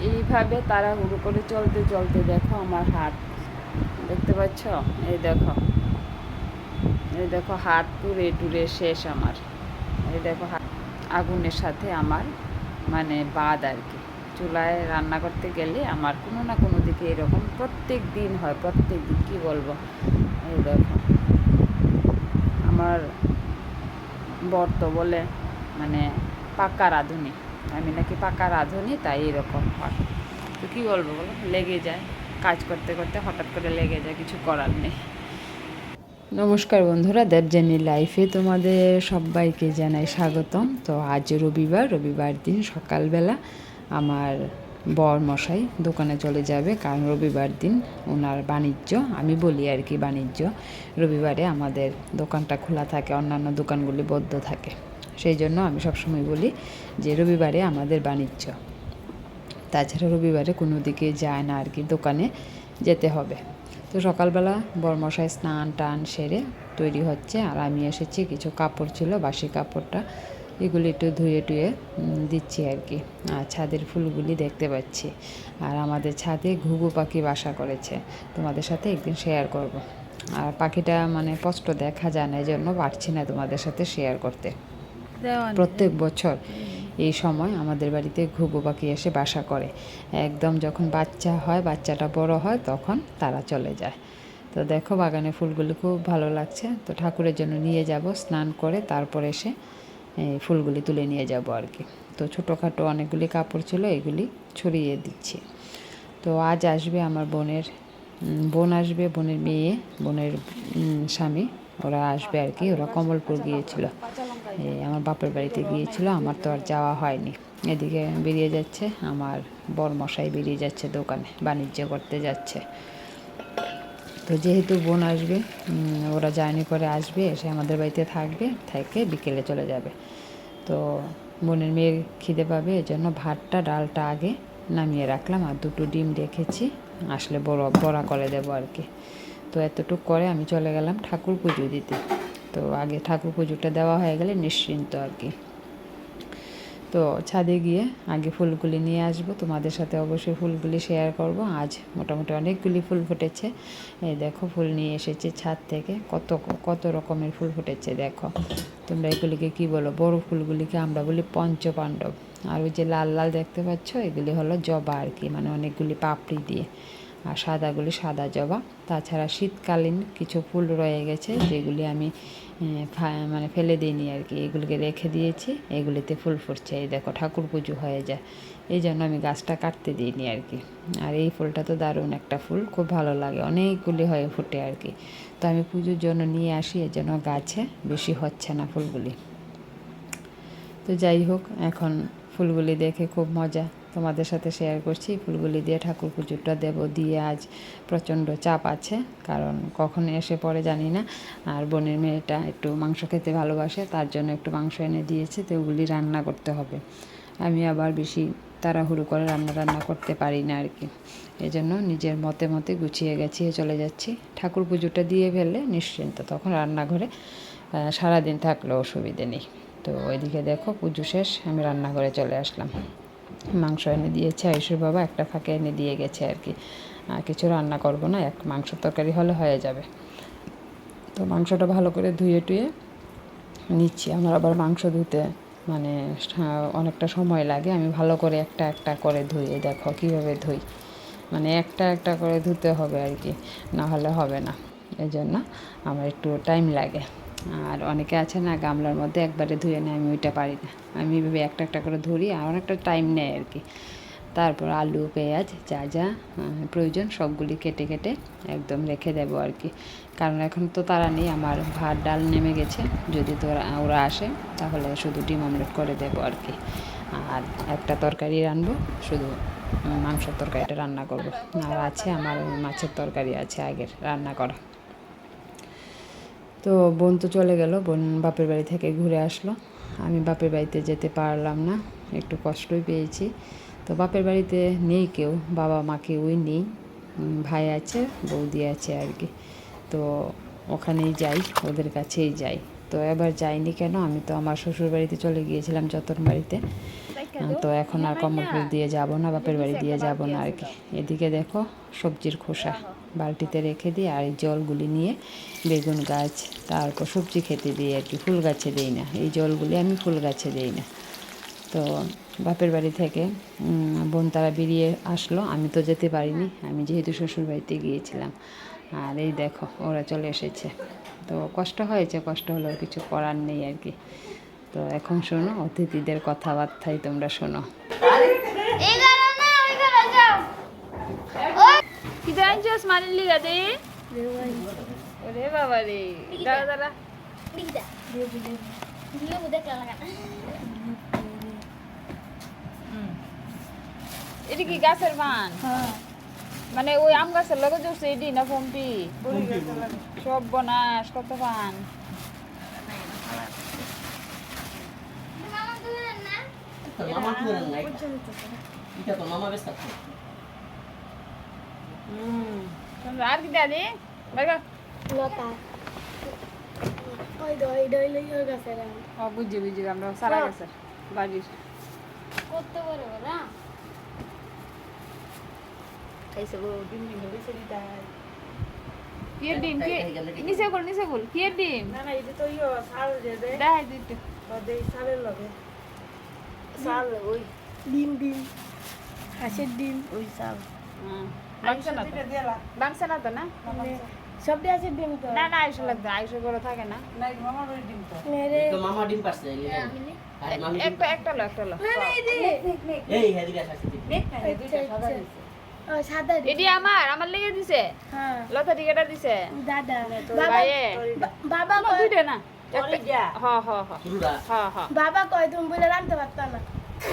এইভাবে তাড়াহুড়ো করে চলতে চলতে দেখো আমার হাত। দেখতে পাচ্ছ? এই দেখো। এই দেখো, হাত পুড়ে টুরে শেষ আমার। এই দেখো আগুনের সাথে আমার মানে বাদ আর কি। চুলায় রান্না করতে গেলে আমার কোনো না কোনো দিকে এরকম প্রত্যেক দিন হয়, প্রত্যেক দিন, কী বলব? এই দেখো। আমার বর তো বলে মানে পাক্কা রাঁধুনি। আমি নাকি পাকা রাঁধুনি, তাই এরকম হয়। তো কী বলব বলো? লেগে যায়। কাজ করতে করতে হঠাৎ করে লেগে যায়, কিছু করার নেই। নমস্কার বন্ধুরা দেবজানি লাইফে তোমাদের সবাইকে জানাই স্বাগতম। তো আজ রবিবার রবিবার দিন সকালবেলা আমার বর মশাই দোকানে চলে যাবে, কারণ রবিবার দিন ওনার বাণিজ্য। আমি বলি আর কি বাণিজ্য। রবিবারে আমাদের দোকানটা খোলা থাকে, অন্যান্য দোকানগুলি বদ্ধ থাকে। সেই জন্য আমি সবসময় বলি যে রবিবারে আমাদের বাণিজ্য। তাছাড়া রবিবারে কোনো দিকে যায় না আর কি, দোকানে যেতে হবে। তো সকালবেলা বরমশাই স্নান টান সেরে তৈরি হচ্ছে, আর আমি এসেছি, কিছু কাপড় ছিল, বাসি কাপড়টা এগুলি একটু ধুয়ে টুয়ে দিচ্ছি আর কি। আর ছাদের ফুলগুলি দেখতে পাচ্ছি। আর আমাদের ছাদে ঘুঘু পাখি বাসা করেছে। তোমাদের সাথে একদিন শেয়ার করব। আর পাখিটা মানে স্পষ্ট দেখা যায় না এই জন্য পারছি না তোমাদের সাথে শেয়ার করতে। প্রত্যেক বছর এই সময় আমাদের বাড়িতে ঘুঘু পাখি এসে বাসা করে। একদম যখন বাচ্চা হয় বাচ্চাটা বড় হয় তখন তারা চলে যায়। তো দেখো বাগানে ফুলগুলি খুব ভালো লাগছে। তো ঠাকুরের জন্য নিয়ে যাব স্নান করে তারপর এসে ফুলগুলি তুলে নিয়ে যাব আর কি। তো ছোটোখাটো অনেকগুলি কাপড় ছিল, এগুলি ছড়িয়ে দিচ্ছি। তো আজ আসবে আমার বোনের বোন আসবে, বোনের মেয়ে, বোনের স্বামী। ওরা আসবে আর কি, ওরা কমলপুর গিয়েছিল। এই আমার বাপের বাড়িতে গিয়েছিল, আমার তো আর যাওয়া হয়নি। এদিকে বেরিয়ে যাচ্ছে, আমার বর মশাই বেরিয়ে যাচ্ছে দোকানে, বাণিজ্য করতে যাচ্ছে। তো যেহেতু বোন আসবে ওরা জার্নি করে আসবে, এসে আমাদের বাড়িতে থাকবে, থেকে বিকেলে চলে যাবে। তো বোনের মেয়ের খিদে পাবে, এজন্য ভাতটা, ডালটা আগে নামিয়ে রাখলাম আর দুটো ডিম রেখেছি। আসলে বড়, বড়া করে দেবো আর কি। তো এতটুকু করে আমি চলে গেলাম ঠাকুর পুজো দিতে। তো আগে ঠাকুর পুজোটা দেওয়া হয়ে গেলে নিশ্চিন্ত আর কি। তো ছাদে গিয়ে আগে ফুলগুলি নিয়ে আসব। তোমাদের সাথে অবশ্যই ফুলগুলি শেয়ার করব। আজ মোটামুটি অনেকগুলি ফুল ফুটেছে। এই দেখো, ফুল নিয়ে এসেছে ছাদ থেকে। কত কত রকমের ফুল ফুটেছে দেখো। তোমরা এগুলিকে কি বলো? বড় ফুলগুলিকে আমরা বলি পঞ্চপাণ্ডব। আর ওই যে লাল লাল দেখতে পাচ্ছ? এগুলি হলো জবা আর কি মানে অনেকগুলি পাপড়ি দিয়ে। আর সাদাগুলি সাদা জবা। তাছাড়া শীতকালীন কিছু ফুল রয়ে গেছে, যেগুলি আমি মানে ফেলে দিইনি আর কি। এগুলিকে রেখে দিয়েছি, এগুলিতে ফুল ফুটছে। এই দেখো, ঠাকুর পুজো হয়ে যায়। এই জন্য আমি গাছটা কাটতে দিইনি আর কি। আর এই ফুলটা তো দারুণ একটা ফুল, খুব ভালো লাগে। অনেকগুলি হয়ে ফুটে আর কি। তো আমি পুজোর জন্য নিয়ে আসি, এর জন্য গাছে বেশি হচ্ছে না ফুলগুলি। তো যাই হোক, এখন ফুলগুলি দেখে খুব মজা তোমাদের সাথে শেয়ার করছি। ফুলগুলি দিয়ে ঠাকুর পুজোটা দেবো দিয়ে আজ প্রচণ্ড চাপ আছে, কারণ কখন এসে পড়ে জানি না। আর বোনের মেয়েটা একটু মাংস খেতে ভালোবাসে, তার জন্য একটু মাংস এনে দিয়েছে, তো ওগুলি রান্না করতে হবে। আমি আবার বেশি তাড়াহুড়ো করে রান্না রান্না করতে পারি না আর কি। এই জন্য নিজের মতে মতে গুছিয়ে গেছিয়ে চলে যাচ্ছি। ঠাকুর পুজোটা দিয়ে ফেললে নিশ্চিন্ত তখন রান্নাঘরে সারাদিন থাকলেও অসুবিধে নেই। তো ওইদিকে দেখো পুজো শেষ, আমি রান্নাঘরে চলে আসলাম। মাংস এনে দিয়েছে আয়ুষের বাবা একটা ফাঁকে এনে দিয়ে গেছে আর কি। কিছু রান্না করব না, এক মাংস তরকারি হলে হয়ে যাবে। তো মাংসটা ভালো করে ধুয়ে টুয়ে নিচ্ছি। আমার আবার মাংস ধুতে মানে অনেকটা সময় লাগে। আমি ভালো করে একটা একটা করে এই দেখো কীভাবে ধুই। মানে একটা একটা করে ধুতে হবে আর কি, না হলে হবে না। এই জন্য আমার একটু টাইম লাগে। আর অনেকে আছে না, গামলার মধ্যে একবারে ধুয়ে নেয়, আমি ওইটা পারি না। আমি এভাবে একটা একটা করে ধরি আর অনেকটা টাইম নেয় আর কি। তারপর আলু, পেঁয়াজ, যা যা প্রয়োজন সবগুলি কেটে কেটে একদম রেখে দেবো আর কি। কারণ এখন তো তারা নেই, আমার ভাত ডাল নেমে গেছে। যদি তোরা, ওরা আসে, তাহলে শুধু ডিম অমলেট করে দেবো আর কি। আর একটা তরকারি রানবো শুধু মাংসের তরকারিটা রান্না করব। আর আছে আমার মাছের তরকারি আছে আগের, রান্না করা। তো বোন তো চলে গেল, বোন বাপের বাড়ি থেকে ঘুরে আসলো। আমি বাপের বাড়িতে যেতে পারলাম না, একটু কষ্টই পেয়েছি। তো বাপের বাড়িতে নেই কেউ, বাবা মা কেউই নেই ভাই আছে, বৌদি আছে আর কি। তো ওখানেই যাই, ওদের কাছেই যাই। তো এবার যাইনি কেন? আমি তো আমার শ্বশুর বাড়িতে চলে গিয়েছিলাম যতন বাড়িতে। তো এখন আর কমলপুর দিয়ে যাব না, বাপের বাড়ি দিয়ে যাব না আর কি। এদিকে দেখো সবজির খোসা। বালতিতে রেখে দিই আর এই জলগুলি নিয়ে বেগুন গাছ, তারপর সবজি খেতে দিই আর কি, ফুল গাছে দিই না। এই জলগুলি আমি ফুল গাছে দিই না। তো বাপের বাড়ি থেকে বোন তারা বেরিয়ে আসলো, আমি তো যেতে পারিনি, আমি যেহেতু শ্বশুর বাড়িতে গিয়েছিলাম। আর এই দেখো, ওরা চলে এসেছে। তো কষ্ট হয়েছে, কষ্ট হলেও কিছু করার নেই আর কি। তো এখন শোনো, অতিথিদের কথাবার্তাই তোমরা শোনো। জানছিস মানির লিগা দে ওরে বাবা রে দাঁড়া দাঁড়া এটা কি গাছের পান হ্যাঁ মানে ওই আম গাছের লগে জুড়ছে এটি না পম্পি সব বনাস কত পান মামা তোর মামা কি করেন নাই এটা তোর মামা ব্যস্ত আছে তোমরা আর কি দাদি বাইকা লতা ওই দই দই লই ওর কাছে রা ও বুঝছি বুঝছি আমরা সারা গাছের বাড়ির কত বড় বড় কি এর ডিম কি নিচে গুল নিচে গুল কি এর ডিম না না এটা তো ইয়ে সাল যে দে দেখাই দিতে দে সালের লগে সাল ওই ডিম ডিম না তো? না তো না? সবটি ডিম তো? না না আইসো লাগবে আইসো করে থাকে না। নাই মামার ওই ডিম তো। মেরে তোর মামা ডিম একটা একটা লো একটা লো। এই হেদিকে আসছে দুইটা সাদা দিছে। ও সাদা ডিম এটি আমার আমার লেগে দিছে। হ্যাঁ। লতা টিকেটা দিছে। দাদা বাবা বাবা আমার কয় দুইটা না। বাবা তুমি বলে রাখতে পারতা না।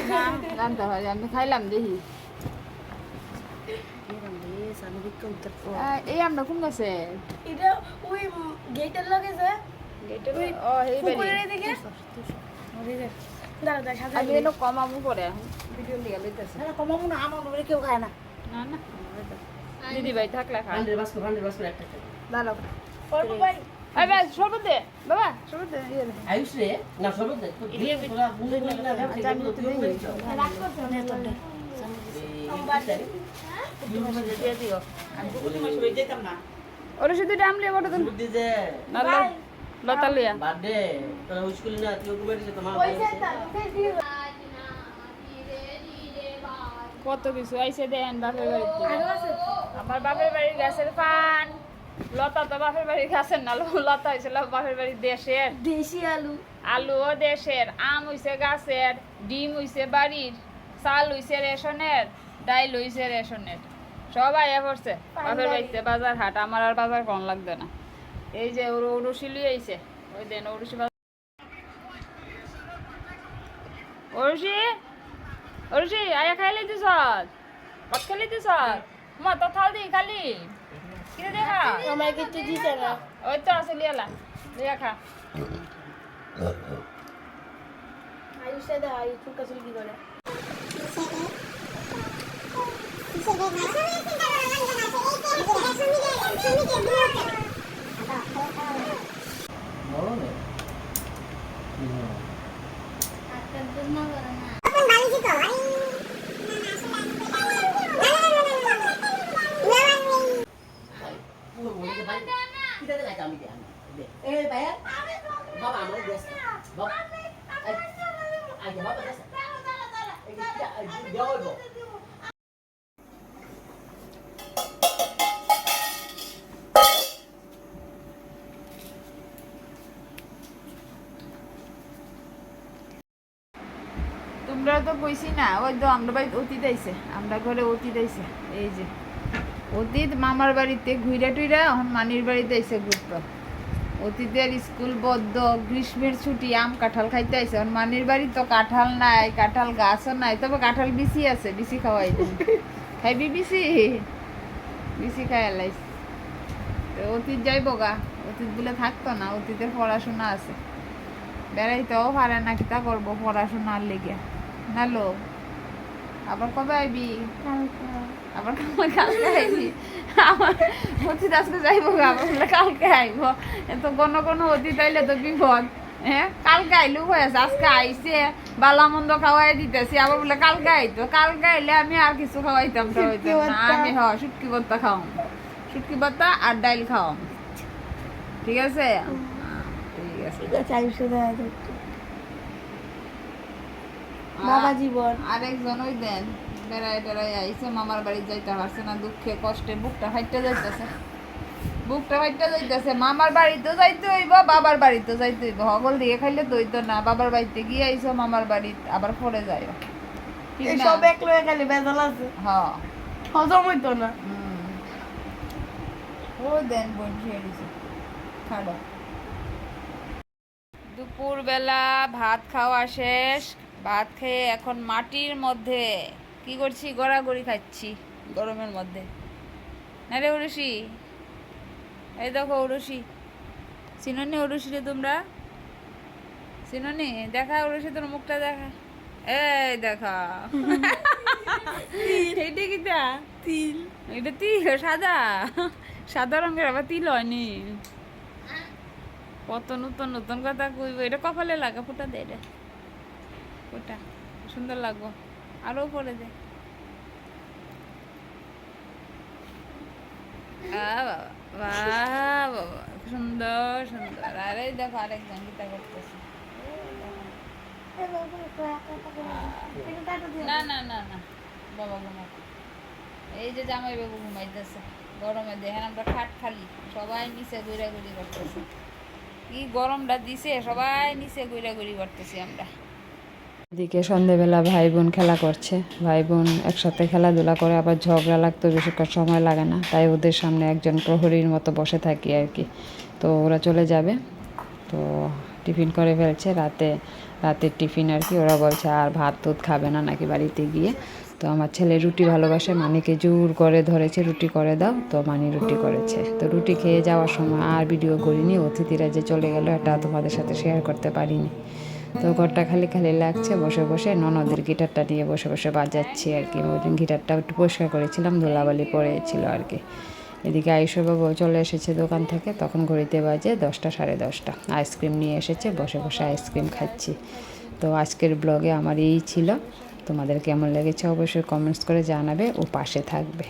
না আমি খাইলাম দেখি। এই আমরা কোন গাছে? এটা ওই গেটের লগে যে ও এই বাড়ি। পুকুরের এদিকে। দাদা দাদা সাদা আমি এলো কমাবো করে ভিডিও লিয়া লইতেছে। না কমাবো না আমার ঘরে কেউ খায় না। না না। দিদি ভাই থাকলে খা হান্ড্রেড বাস করে হান্ড্রেড বাস করে একটা। দাঁড়াও। অল্প ভাই। এই ভাই শরবত দে। বাবা শরবত দে আয়ুষ রে না সরব দে। দিয়ে তোরা বুঝে না না আমি তো তুই বলছো রাগ করছ না তোর ওর শুধু ডাম লিয়ে বড় দিন বুদ্ধি দে। না লতা লিয়া। বার্থডে তোরা স্কুলে না তুই দিছে তোমার কত কিছু আইসে দেন বাপের বাড়িতে। আমার বাপের বাড়ির গাছের পান। লতা তো বাপের বাড়ির গাছের না লতা হয়েছিল বাপের বাড়ির দেশের। দেশি আলু। আলুও দেশের আম হইছে গাছের ডিম হইছে বাড়ির চাল হইছে রেশনের। ডাইল হইছে রেশনের সবাই এ পড়ছে বাপের বাড়িতে বাজার হাট আমার আর বাজার কম লাগবে না। এই যে ওর ওরুসি লুই আইছে ওই দেন বাজার ওরুসি ওরুসি আয়া খাই লইতেছ ভাত খাই লইতেছ মা তো থাল দি খালি। কিনে দেখা? আমার কিছু দিছে না। ওই তো আছে লিয়ালা লিয়া খা। আয়ুষে দা আয়ুষ চুলকা চুলকি করে? বলো না পুরো বলে দে ভাই কি দে লাইট আমি দে আমি দে এই ভাই বাবা আমার দেশ বাবা আই বাবা দেশ এই দেওয়া হইব তোমরা তো কইছি না, ওই তো আমরা বাড়িতে অতীত আইছে, আমরা ঘরে অতীত আইছে, এই যে। অতীত মামার বাড়িতে ঘুইরা টুইরা, এখন মানির বাড়িতে আইছে ঘুরতো অতীতের স্কুল বদ্ধ, গ্রীষ্মের ছুটি, আম কাঁঠাল খাইতে আইছে, এখন মানির বাড়ি তো কাঁঠাল নাই, কাঁঠাল গাছও নাই, তবে কাঁঠাল বিসি আছে বিসি খাওয়াই খাইবি বিসি বিসি খাই লাইছে অতীত যাইব গা, অতীত বলে থাকতো না, অতীতের পড়াশোনা আছে। বেড়াইতেও পারে না, কিতা করব, পড়াশোনার লেগে। নালো আবার কবে আইবি? আবার কালকে কালকে আইবি? আমার অতীত আজকে যাইব আবার বলে কালকে আইব। এত কোনো কোনো অতীত আইলে তো বিপদ। হ্যাঁ কালকে আইলু হয়েছে আজকে আইসে বালা মন্দ খাওয়াই দিতেছি আবার বলে কালকে আইতো কালকে আইলে আমি আর কিছু খাওয়াইতাম না আমি হ শুটকি ভর্তা খাওয়াম। শুটকি ভর্তা আর ডাইল খাওয়াম। ঠিক আছে? ঠিক আছে। বাবা জীবন। আরেকজন ওই দেন আইসে মামার বাড়ি যাইতে পারছে না দুঃখে কষ্টে বুকটা যাইতেছে। বুকটা যাইতেছে মামার বাড়িতে যাইতে হইব বাবার বাড়িতে যাইতে হইব। হগল দিয়ে খাইলে না বাবার বাড়িতে গিয়ে আইসো মামার বাড়ি আবার পরে যাই সব এক লয়ে গেলে বেজাল আছে। হ্যাঁ হজম হইতো না। ও দেন বোন খেয়ে দিছে খাড়ো দুপুরবেলা ভাত খাওয়া শেষ ভাত খেয়ে এখন মাটির মধ্যে কি করছি? গড়াগড়ি খাচ্ছি গরমের মধ্যে। না রে উড়ুষি এই দেখো উড়ুষি চিননি উড়ুষি রে তোমরা। চিননি দেখা উড়ুষি তোর মুখটা দেখা। এই দেখা। এইটা কিটা? তিল। এটা তিল সাদা। সাদা রঙের আবার তিল হয়নি। কত নতুন নতুন কথা কইব। এটা কপালে লাগা ফুটা দে এটা ফুটা সুন্দর লাগবো। আরও পরে দে। আ বাবা। বাহ বাবা। সুন্দর সুন্দর। আরে দেখো আরেকজন গীতা করতেছে। না না না না। বাবা ঘুমা এই যে জামাই বাবু ঘুমাইতেছে। গরমে দেখেন আমরা খাট খালি। সবাই নিচে ঘুরাঘুরি করতেছে। কি গরমটা দিছে? সবাই নিচে ঘুরাঘুরি করতেছি আমরা। এদিকে সন্ধেবেলা ভাই বোন খেলা করছে। ভাই বোন একসাথে খেলাধুলা করে আবার ঝগড়া লাগতো বেশিক্ষণ সময় লাগে না। তাই ওদের সামনে একজন প্রহরীর মতো বসে থাকি আর কি। তো ওরা চলে যাবে। তো টিফিন করে ফেলছে। রাতে, রাতের টিফিন আর কি ওরা বলছে, আর ভাত তুত খাবে না নাকি বাড়িতে গিয়ে? তো আমার ছেলে রুটি ভালোবাসে। মানিকে জোর করে ধরেছে, রুটি করে দাও। তো মানি রুটি করেছে। তো রুটি খেয়ে যাওয়ার সময় আর ভিডিও করিনি। অতিথিরা যে চলে গেল, এটা তোমাদের সাথে শেয়ার করতে পারিনি। তো ঘরটা খালি খালি লাগছে, বসে বসে ননদের গিটারটা নিয়ে বসে বসে বাজাচ্ছি আর কি। ওই গিটারটা একটু পরিষ্কার করেছিলাম, ধুলাবালি পড়েছিল আর কি। এদিকে আয়ুষবাবু চলে এসেছে দোকান থেকে, তখন ঘড়িতে বাজে দশটা সাড়ে দশটা। আইসক্রিম নিয়ে এসেছে, বসে বসে আইসক্রিম খাচ্ছি। তো আজকের ব্লগে আমার এই ছিল। তোমাদের কেমন লেগেছে অবশ্যই কমেন্টস করে জানাবে, ও পাশে থাকবে।